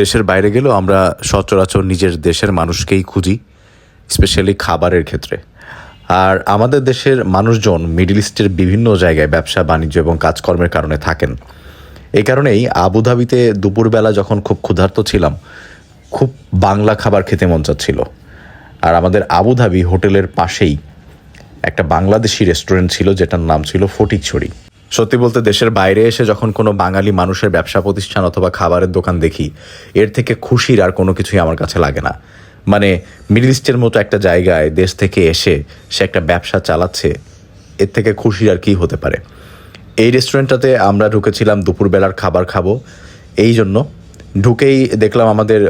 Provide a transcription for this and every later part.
দেশের বাইরে গেলেও আমরা সচরাচর নিজের দেশের মানুষকেই খুঁজি স্পেশালি খাবারের ক্ষেত্রে। আর আমাদের দেশের মানুষজন মিডল ইস্টের বিভিন্ন জায়গায় ব্যবসা, বাণিজ্য এবং কাজকর্মের কারণে থাকেন। এই কারণেই আবুধাবিতে দুপুরবেলা যখন খুব ক্ষুধার্ত ছিলাম, খুব বাংলা খাবার খেতে মন চাচ্ছিল। আর আমাদের আবুধাবি হোটেলের পাশেই একটা বাংলাদেশি রেস্টুরেন্ট ছিল, যেটার নাম ছিল ফটিকছড়ি। সত্যি বলতে দেশের বাইরে এসে যখন কোনো বাঙালি মানুষের ব্যবসা প্রতিষ্ঠান অথবা খাবারের দোকান দেখি এর থেকে খুশির আর কোনো কিছুই আমার কাছে লাগে না। মানে মিডল ইস্টের মতো একটা জায়গায় দেশ থেকে এসে সে একটা ব্যবসা চালাচ্ছে এর থেকে খুশির আর কি হতে পারে? এই রেস্টুরেন্টটাতে আমরা ঢুকেছিলাম দুপুরবেলার খাবার খাব। এই জন্য ঢুকেই দেখলাম আমাদের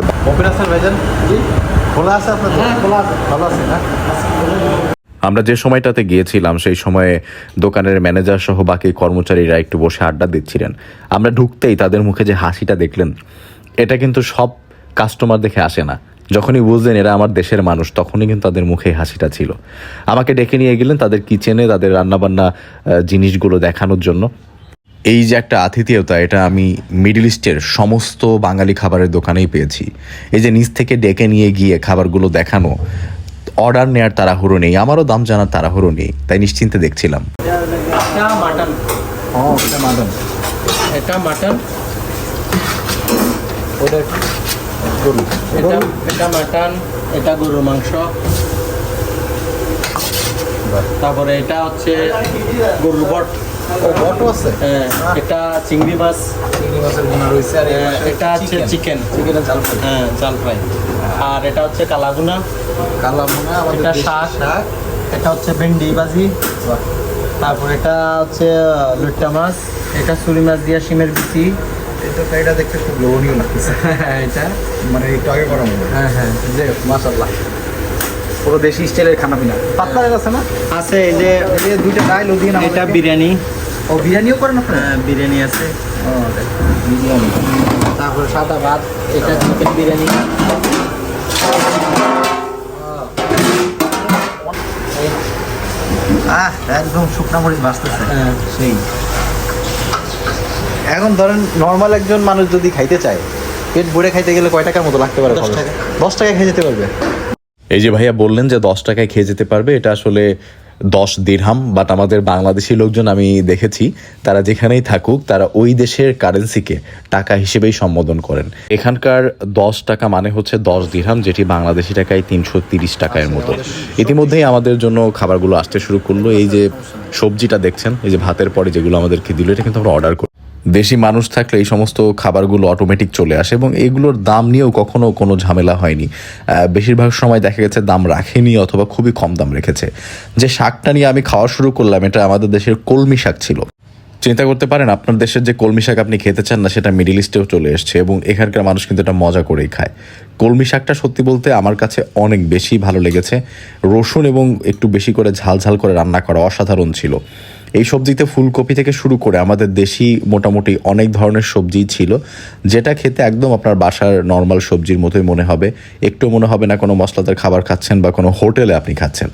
খোলা আছে আপনার হ্যাঁ খোলা আছে। ভালো আছে না আমরা যে সময়টাতে গিয়েছিলাম, সেই সময়ে দোকানের ম্যানেজার সহ বাকি কর্মচারীরা একটু বসে আড্ডা দিচ্ছিলেন। আমরা ঢুকতেই তাদের মুখে যে হাসিটা দেখলেন, এটা কিন্তু সব কাস্টমার দেখে আসে না। যখনই বুঝলেন এরা আমার দেশের মানুষ, তখনই কিন্তু তাদের মুখে হাসিটা ছিল। আমাকে ডেকে নিয়ে গেলেন তাদের কিচেনে তাদের রান্নাবান্না জিনিসগুলো দেখানোর জন্য। এই যে একটা আতিথেয়তা, এটা আমি মিডল ইস্টের সমস্ত বাঙালি খাবারের দোকানেই পেয়েছি। এই যে নিচ থেকে ডেকে নিয়ে গিয়ে খাবারগুলো দেখানো অর্ডার নেওয়ার তাড়াহুড়ো নেই আমারও দাম জানার তাড়াহুড়ো নেই তাই নিশ্চিন্তে দেখছিলাম। এটা মাটন। এটা মাটন। ওটা গরু। এটা এটা মাটন এটা গরুর মাংস। তারপরে এটা হচ্ছে গরুর বট। বটও আছে? হ্যাঁ, এটা চিংড়ি মাছ। চিংড়ি মাছের বোনা রয়েছে আর হ্যাঁ, এটা হচ্ছে চিকেন চিকেনের জাল ফ্রাই হ্যাঁ জাল ফ্রাই আর এটা হচ্ছে কালাগুনা কালা এটা শাক। শাক। এটা হচ্ছে ভেন্ডি ভাজি। তারপর এটা হচ্ছে লুট্টা মাছ। এটা সুরি মাছ দিয়া শিমের বিচি। এটা তো এটা দেখতে খুব লোভনীয় লাগতেছে। এটা। মানে একটু আগে করা মনে হয় হ্যাঁ। হ্যাঁ যে মাশাল্লাহ পুরো দেশি স্টাইলের খানা পিনা। পাতলা আছে না? আছে এই যে দুইটা ডাইল ও দিয়ে না এটা বিরিয়ানি। ও বিরিয়ানিও করেন আপনারা? হ্যাঁ, বিরিয়ানি আছে। ও বিরিয়ানি। তারপরে সাদা ভাত এটা চিকেন বিরিয়ানি। আহ একদম শুকনা মরিচ ভাসতেছে হ্যাঁ সেই। এখন ধরেন নর্মাল একজন মানুষ যদি খাইতে চায় পেট ভরে খাইতে গেলে কয় টাকার মতো লাগতে পারে? দশ টাকা। খেয়ে যেতে পারবে। এই যে ভাইয়া বললেন যে দশ টাকায় খেয়ে যেতে পারবে এটা আসলে দশ দিরহাম বাট আমাদের বাংলাদেশি লোকজন আমি দেখেছি, তারা যেখানেই থাকুক, তারা ওই দেশের কারেন্সিকে টাকা হিসেবেই সম্বোধন করেন। এখানকার দশ টাকা মানে হচ্ছে দশ দিরহাম, যেটি বাংলাদেশি টাকায় তিনশো তিরিশ টাকার মতো। ইতিমধ্যেই আমাদের জন্য খাবারগুলো আসতে শুরু করল। এই যে সবজিটা দেখছেন, এই যে ভাতের পরে যেগুলো আমাদেরকে দিল, এটা কিন্তু আমরা অর্ডার করি দেশি মানুষ থাকলে এই সমস্ত খাবারগুলো অটোমেটিক চলে আসে এবং এগুলোর দাম নিয়েও কখনো কোনো ঝামেলা হয়নি। বেশিরভাগ সময় দেখা গেছে দাম রাখেনি অথবা খুবই কম দাম রেখেছে। যে শাকটা নিয়ে আমি খাওয়া শুরু করলাম, এটা আমাদের দেশের কলমি শাক ছিল। চিন্তা করতে পারেন, আপনার দেশের যে কলমি শাক আপনি খেতে চান না, সেটা মিডিল ইস্টেও চলে এসছে এবং এখানকার মানুষ কিন্তু এটা মজা করেই খায়। কলমি শাকটা সত্যি বলতে আমার কাছে অনেক বেশি ভালো লেগেছে। রসুন এবং একটু বেশি করে ঝাল ঝাল করে রান্না করা অসাধারণ ছিল। এই সবজিতে ফুলকপি থেকে শুরু করে আমাদের দেশি মোটামুটি অনেক ধরনের সবজি ছিল, যেটা খেতে একদম আপনার বাসার নর্মাল সবজির মতোই মনে হবে। একটু মনে হবে না কোনো মশলাদার খাবার খাচ্ছেন বা কোনো হোটেলে আপনি খাচ্ছেন।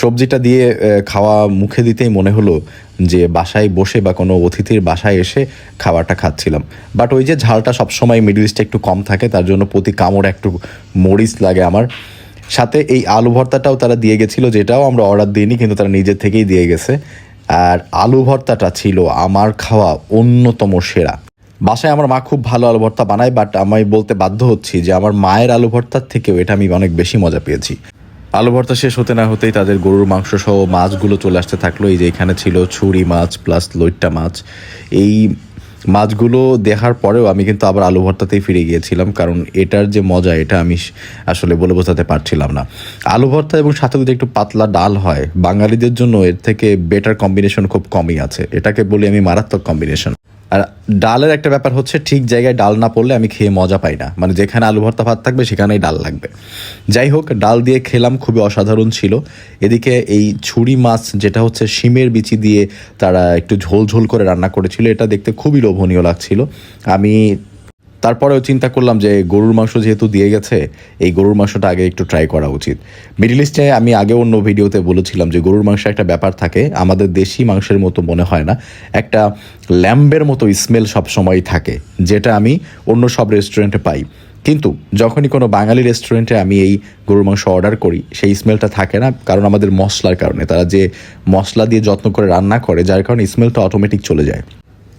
সবজিটা দিয়ে খাওয়া মুখে দিতেই মনে হলো যে বাসায় বসে বা কোনো অতিথির বাসায় এসে খাবারটা খাচ্ছিলাম। বাট ওই যে ঝালটা সবসময় মিডল ইস্টে একটু কম থাকে, তার জন্য প্রতি কামড় একটু মরিচ লাগে আমার। সাথে এই আলু ভর্তাটাও তারা দিয়ে গেছিল, যেটাও আমরা অর্ডার দিইনি, কিন্তু তারা নিজের থেকেই দিয়ে গেছে। আর আলু ভর্তাটা ছিল আমার খাওয়া অন্যতম সেরা। বাসায় আমার মা খুব ভালো আলু ভর্তা বানায় বাট আমি বলতে বাধ্য হচ্ছি যে আমার মায়ের আলু ভর্তার থেকেও এটা আমি অনেক বেশি মজা পেয়েছি। আলু ভর্তা শেষ হতে না হতেই তাদের গরুর মাংস সহ মাছগুলো চলে আসতে থাকল। এই যে এখানে ছিল ছুরি মাছ প্লাস লইট্টা মাছ। এই মাছগুলো দেখার পরেও আমি কিন্তু আবার আলু ভর্তাতেই ফিরে গিয়েছিলাম, কারণ এটার যে মজা, এটা আমি আসলে বলে বোঝাতে পারছিলাম না। আলু ভর্তা এবং সাথে যদি একটু পাতলা ডাল হয়, বাঙালিদের জন্য এর থেকে বেটার কম্বিনেশন খুব কমই আছে। এটাকে বলি আমি মারাত্মক কম্বিনেশন আর ডালের একটা ব্যাপার হচ্ছে, ঠিক জায়গায় ডাল না পড়লে আমি খেয়ে মজা পাই না। মানে যেখানে আলু ভর্তা, ভাত থাকবে, সেখানেই ডাল লাগবে। যাই হোক, ডাল দিয়ে খেলাম, খুবই অসাধারণ ছিল। এদিকে এই ছুরি মাছ, যেটা হচ্ছে শিমের বিচি দিয়ে তারা একটু ঝোল ঝোল করে রান্না করেছিল, এটা দেখতে খুবই লোভনীয় লাগছিল। আমি তারপরেও চিন্তা করলাম যে গরুর মাংস যেহেতু দিয়ে গেছে, এই গরুর মাংসটা আগে একটু ট্রাই করা উচিত। মিডিল ইস্টে আমি আগে অন্য ভিডিওতে বলেছিলাম যে গরুর মাংস একটা ব্যাপার থাকে, আমাদের দেশি মাংসের মতো মনে হয় না। একটা ল্যাম্বের মতো স্মেল সবসময় থাকে, যেটা আমি অন্য সব রেস্টুরেন্টে পাই। কিন্তু যখনই কোনো বাঙালি রেস্টুরেন্টে আমি এই গরুর মাংস অর্ডার করি, সেই স্মেলটা থাকে না, কারণ আমাদের মশলার কারণে। তারা যে মশলা দিয়ে যত্ন করে রান্না করে, যার কারণে স্মেলটা অটোমেটিক চলে যায়।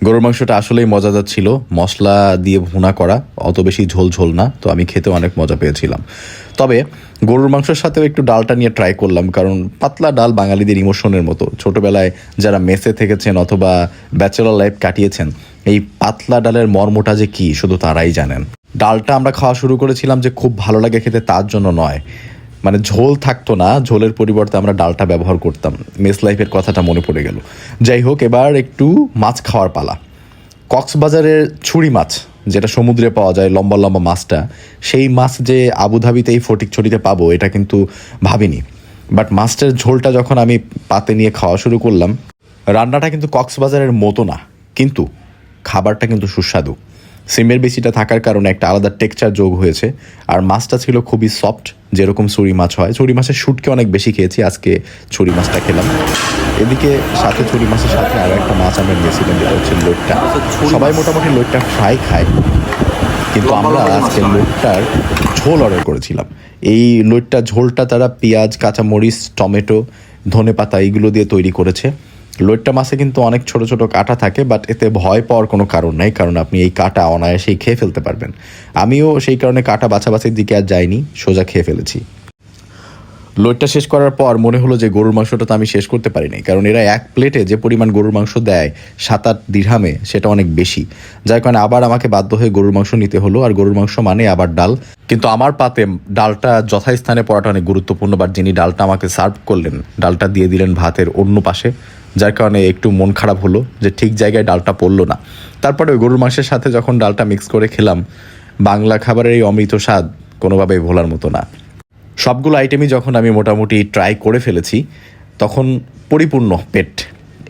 গরুর মাংসটা আসলেই মজাদার ছিল। মশলা দিয়ে ভুনা করা, অত বেশি ঝোল ঝোল না, তো আমি খেতে অনেক মজা পেয়েছিলাম। তবে গরুর মাংসের সাথেও একটু ডালটা নিয়ে ট্রাই করলাম, কারণ পাতলা ডাল বাঙালিদের ইমোশনের মতো। ছোটোবেলায় যারা মেসে থেকেছেন অথবা ব্যাচেলর লাইফ কাটিয়েছেন, এই পাতলা ডালের মর্মটা যে কি, শুধু তারাই জানেন। ডালটা আমরা খাওয়া শুরু করেছিলাম যে খুব ভালো লাগে খেতে, তার জন্য নয়। মানে ঝোল থাকতো না, ঝোলের পরিবর্তে আমরা ডালটা ব্যবহার করতাম। মেস লাইফের কথাটা মনে পড়ে গেল। যাই হোক, এবার একটু মাছ খাওয়ার পালা। কক্সবাজারের ছুরি মাছ, যেটা সমুদ্রে পাওয়া যায়, লম্বা লম্বা মাছটা, সেই মাছ যে আবুধাবিতে এই ফটিকছড়িতে পাবো, এটা কিন্তু ভাবিনি। বাট মাছটার ঝোলটা যখন আমি পাতে নিয়ে খাওয়া শুরু করলাম, রান্নাটা কিন্তু কক্সবাজারের মতো না। কিন্তু খাবারটা কিন্তু সুস্বাদু। সিমের বেশিটা থাকার কারণে একটা আলাদা টেক্সচার যোগ হয়েছে। আর মাছটা ছিল খুবই সফট যেরকম ছুরি মাছ হয়। ছুরি মাছের শুটকে অনেক বেশি খেয়েছি আজকে ছুরি মাছটা খেলাম। এদিকে সাথে ছুরি মাছের সাথে আরও একটা মাছ আমরা নিয়েছিলাম যেটা হচ্ছে লোটটা। সবাই মোটামুটি লোটটা ফ্রাই খায়। কিন্তু আমরা আজকে লোটটার ঝোল অর্ডার করেছিলাম। এই লোটটা ঝোলটা তারা পেঁয়াজ কাঁচামরিচ টমেটো ধনে পাতা এইগুলো দিয়ে তৈরি করেছে। লোটটা মাছে কিন্তু অনেক ছোট ছোট কাটা থাকে বাট এতে ভয় পাওয়ার কোনো কারণ নেই, কারণ আপনি এই কাটা অনায়াসেই খেয়ে ফেলতে পারবেন। আমিও সেই কারণে কাটা বাছাবাছির দিকে আর যাইনি, সোজা খেয়ে ফেলেছি। লোডটা শেষ করার পর মনে হলো যে গরুর মাংসটা তো আমি শেষ করতে পারিনি কারণ এরা এক প্লেটে যে পরিমাণ গরুর মাংস দেয়, সাত আট দিরহামে, সেটা অনেক বেশি। যার কারণে আবার আমাকে বাধ্য হয়ে গরুর মাংস নিতে হলো, আর গরুর মাংস মানে আবার ডাল। কিন্তু আমার পাতে ডালটা যথাস্থানে পড়াটা অনেক গুরুত্বপূর্ণ বাট যিনি ডালটা আমাকে সার্ভ করলেন, ডালটা দিয়ে দিলেন ভাতের অন্য পাশে যার কারণে একটু মন খারাপ হলো যে ঠিক জায়গায় ডালটা পড়ল না। তারপরে ওই গরুর মাংসের সাথে যখন ডালটা মিক্স করে খেলাম, বাংলা খাবারের এই অমৃত স্বাদ কোনোভাবেই ভোলার মতো না। সবগুলো আইটেমই যখন আমি মোটামুটি ট্রাই করে ফেলেছি, তখন পরিপূর্ণ পেট।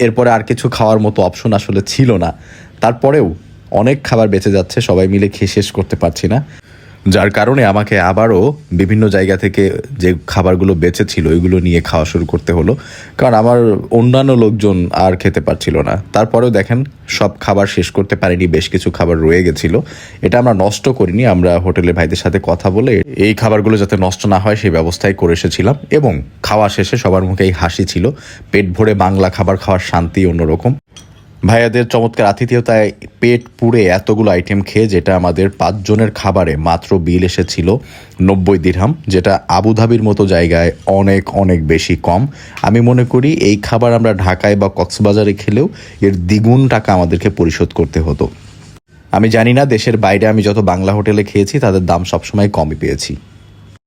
এরপরে আর কিছু খাওয়ার মতো অপশন আসলে ছিল না। তারপরেও অনেক খাবার বেঁচে যাচ্ছে, সবাই মিলে খেয়ে শেষ করতে পারছি না। যার কারণে আমাকে আবারও বিভিন্ন জায়গা থেকে যে খাবারগুলো বেঁচে ছিল ওইগুলো নিয়ে খাওয়া শুরু করতে হলো। কারণ আমার অন্যান্য লোকজন আর খেতে পারছিল না। তারপরেও দেখেন, সব খাবার শেষ করতে পারিনি, বেশ কিছু খাবার রয়ে গেছিল। এটা আমরা নষ্ট করিনি, আমরা হোটেলের ভাইদের সাথে কথা বলে এই খাবারগুলো যাতে নষ্ট না হয় সেই ব্যবস্থাই করে এসেছিলাম। এবং খাওয়া শেষে সবার মুখে এই হাসি ছিল, পেট ভরে বাংলা খাবার খাওয়ার শান্তি অন্যরকম। ভাইয়াদের চমৎকার আতিথেয়তায় পেট পুড়ে এতগুলো আইটেম খেয়ে যেটা আমাদের পাঁচজনের খাবারে মাত্র বিল এসেছিল নব্বই দিরহাম, যেটা আবুধাবির মতো জায়গায় অনেক অনেক বেশি কম। আমি মনে করি এই খাবার আমরা ঢাকায় বা কক্সবাজারে খেলেও এর দ্বিগুণ টাকা আমাদেরকে পরিশোধ করতে হতো। আমি জানি না দেশের বাইরে আমি যত বাংলা হোটেলে খেয়েছি, তাদের দাম সবসময় কমই পেয়েছি।